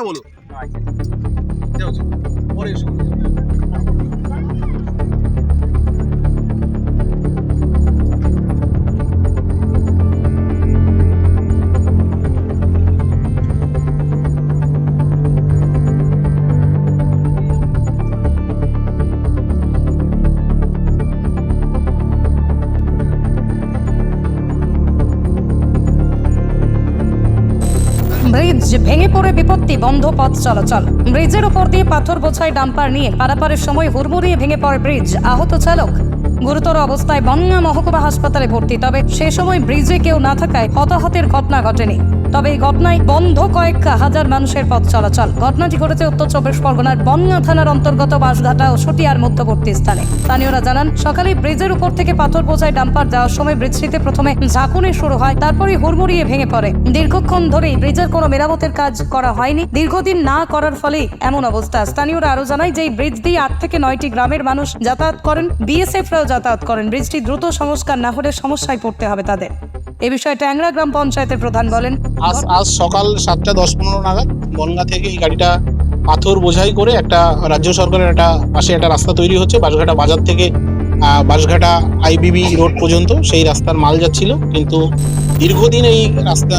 কথা বলো যাও। পরে এসো। ব্রিজ ভেঙে পড়ে বিপত্তি বন্ধ পথ চলাচল। ব্রিজের উপর দিয়ে পাথর বোঝায় ডাম্পার নিয়ে পারাপারের সময় হুড়মুড়িয়ে ভেঙে পড়ে ব্রিজ। আহত চালক, গুরুতর অবস্থায় বন্যা মহকুমা হাসপাতালে ভর্তি, তবে সে সময় ব্রিজে কেউ না থাকায় হতাহতের ঘটনা ঘটেনি। তবে এই ঘটনায় বন্ধ কয়েক হাজার মানুষের পথ চলাচল। ঘটনাটি ঘটেছে উত্তর চব্বিশ পরগনার বনগাঁ থানার অন্তর্গত বাঁশঘাটা ও সটিয়ার মধ্যবর্তী স্থানে। স্থানীয়রা জানান, সকালে ব্রিজের উপর থেকে পাথর বোঝাই ডাম্পার যাওয়ার সময় ব্রিজটিতে প্রথমে ঝাঁকুনি শুরু হয় তারপরে হুড়মুড়িয়ে ভেঙে পড়ে। দীর্ঘক্ষণ ধরেই ব্রিজের কোনো মেরামতের কাজ করা হয়নি। দীর্ঘদিন না করার ফলে এমন অবস্থা। স্থানীয়রা আরও জানায় যে ব্রিজ দিয়ে আট থেকে নয়টি গ্রামের মানুষ যাতায়াত করেন, বিএসএফরাও যাতায়াত করেন। ব্রিজটি দ্রুত সংস্কার না হলে সমস্যায় পড়তে হবে তাদের। এ বিষয়ে ট্যাংরা গ্রাম পঞ্চায়েতের প্রধান বলেন আজ আজ সকাল সাতটা দশ পনেরো নাগাদ বনগা থেকে এই গাড়িটা পাথর বোঝাই করে একটা রাজ্য সরকারের একটা পাশে একটা রাস্তা তৈরি হচ্ছে বাঁশঘাটা বাজার থেকে আহ, বাঁশঘাটা আইবিবি রোড পর্যন্ত সেই রাস্তার মাল যাচ্ছিল। কিন্তু দীর্ঘদিন এই রাস্তা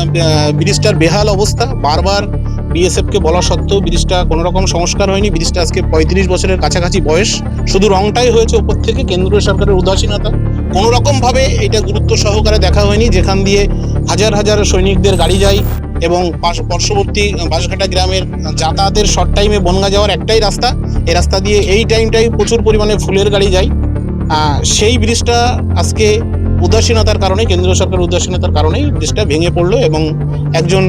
ব্রিজটার বেহাল অবস্থা। বারবার বিএসএফকে বলা সত্ত্বেও ব্রিজটা কোনো রকম সংস্কার হয়নি। ব্রিজটা আজকে পঁয়ত্রিশ বছরের কাছাকাছি বয়স। শুধু রংটাই হয়েছে ওপর থেকে কেন্দ্রীয় সরকারের উদাসীনতা। কোনো রকমভাবে এটা গুরুত্ব সহকারে দেখা হয়নি। যেখান দিয়ে হাজার হাজার সৈনিকদের গাড়ি যায় এবং পার্শ্ববর্তী বাঁশঘাটা গ্রামের যাতায়াতের শর্ট টাইমে বনগা যাওয়ার একটাই রাস্তা। এই রাস্তা দিয়ে এই টাইমটাই প্রচুর পরিমাণে ফুলের গাড়ি যায়। সেই ব্রিজটা আজকে উদাসীনতার কারণে, কেন্দ্রীয় সরকারের উদাসীনতার কারণেই ব্রিজটা ভেঙে পড়ল এবং একজন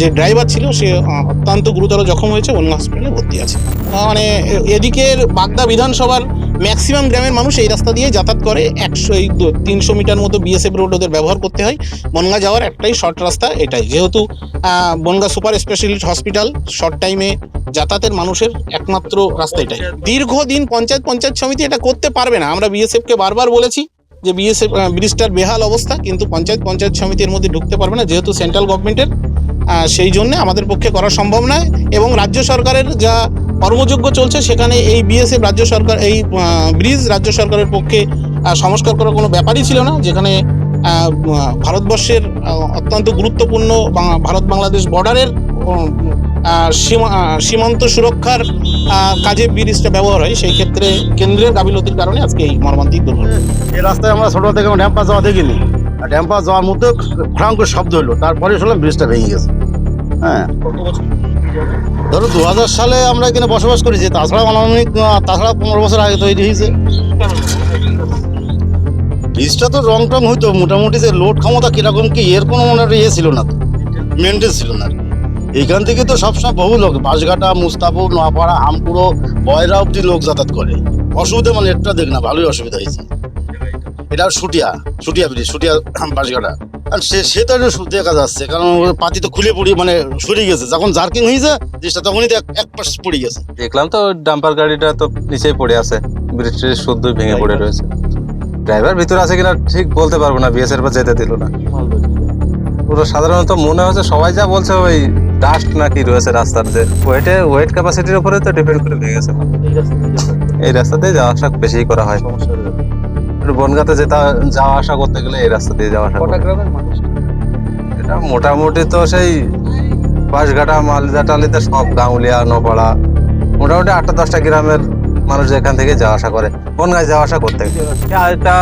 যে ড্রাইভার ছিল, সে অত্যন্ত গুরুতর জখম হয়েছে, অন্য হসপিটালে ভর্তি আছে। মানে এদিকের বাগদা বিধানসভার ম্যাক্সিমাম গ্রামের মানুষ এই রাস্তা দিয়ে যাতায়াত করে একশো, এই তিনশো মিটার মতো বিএসএফ রোড ওদের ব্যবহার করতে হয়। বনগা যাওয়ার একটাই শর্ট রাস্তা এটাই। যেহেতু Bangaon super specialist hospital short টাইমে যাতায়াতের মানুষের একমাত্র রাস্তা এটাই। দীর্ঘদিন পঞ্চায়েত পঞ্চায়েত সমিতি এটা করতে পারবে না। আমরা বিএসএফকে বারবার বলেছি যে বিএসএফ ব্রিজটার বেহাল অবস্থা, কিন্তু পঞ্চায়েত পঞ্চায়েত সমিতির মধ্যে ঢুকতে পারবে না। যেহেতু সেন্ট্রাল গভর্নমেন্টের সেই জন্য আমাদের পক্ষে করা সম্ভব নয়। এবং রাজ্য সরকারের যা কর্মযোগ্য চলছে সেখানে এই বিএসএফ রাজ্য সরকার এই ব্রিজ রাজ্য সরকারের পক্ষে সংস্কার করার কোনো ব্যাপারই ছিল না যেখানে ভারতবর্ষের অত্যন্ত গুরুত্বপূর্ণ ভারত বাংলাদেশ বর্ডারের সীমা- সীমান্ত সুরক্ষার কাজে ব্রিজটা ব্যবহার হয় সেই ক্ষেত্রে কেন্দ্রের গাফিলতির কারণে আজকে এই মর্মান্তিক দুর্ঘটনা। এই রাস্তায় আমরা ছোট থেকে ড্যাম্পার যাওয়া দেখিনি। আর ড্যাম্পার যাওয়ার মধ্যে খড়াং করে শব্দ হলো তারপরে শুনলাম ব্রিজটা ভেঙে গেছে। হ্যাঁ। ধরো দু হাজার সালে আমরা এখানে বসবাস করেছি তাছাড়া অনেক তাছাড়া পনেরো বছর আগে তৈরি হয়েছে। ব্রিজটা তো রং টং হইতো, মোটামুটি যে লোড ক্ষমতা কীরকম কি, এর কোনো মনে ইয়ে ছিল না তো মেনটেন ছিল না। এইখান থেকে তো সবসময় বহু লোক, বাঁশঘাটা মুস্তাপুর নোয়াপাড়া আমপুরো বয়রা অব্দি লোক যাতায়াত করে। অসুবিধা মানে একটা দেখ না, ভালোই অসুবিধা হয়েছে। এটা সুটিয়া সুটিয়া ব্রিজ, সুটিয়া, বাঁশঘাটা। আর সে সে তো একটু সু- দেখা যাচ্ছে কারণ পাতি তো খুলে পড়ি মানে সরে গেছে। যখন জার্কিং হয়েছে জিনিসটা তখনই তো এক- পাশ পড়ে গেছে। দেখলাম তো ডাম্পার গাড়িটা তো নিচেই পড়ে আছে ব্রিজটি শুদ্ধই ভেঙে পড়ে রয়েছে। ড্রাইভার ভিতরে আছে কিনা ঠিক বলতে পারব না বিএসএর পর যেতে দিল না। পুরো সাধারণত মনে হচ্ছে সবাই যা বলছে ওই ডাস্ট নাকি রয়েছে রাস্তার যে। ওয়েটে ওয়েট ক্যাপাসিটির উপরে তো ডিপেন্ড করে ভেঙেছে। এই রাস্তা দিয়ে যাওয়া আসা বেশি করা হয়। একটু বনগাতে যেতে যাওয়া আসা করতে গেলে এই রাস্তা দিয়ে যাওয়া আসা কটা গ্রামের মানুষ? এটা মোটামুটি তো সেই বাঁশঘাটা মালদা টালিতে সব গাউলিয়া নোপাড়া মোটামুটি আটটা দশটা গ্রামের মানুষ এখান থেকে যাওয়া আসা করে বনগাঁ যাওয়া আসা করতে। আর এটা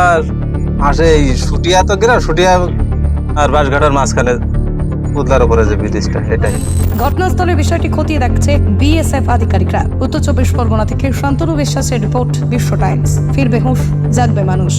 আসে এই সুটিয়া তো গ্রাম সুটিয়া আর বাঁশঘাটার মাঝখানে। পুতলার উপরে যে এটাই ঘটনাস্থলের বিষয়টি খতিয়ে দেখছে বিএসএফ আধিকারিকরা। উত্তর চব্বিশ পরগনা থেকে শান্তনু বিশ্বাসের রিপোর্ট, বিশ্ব টাইমস। ফিরবে হুঁশ জাগবে মানুষ।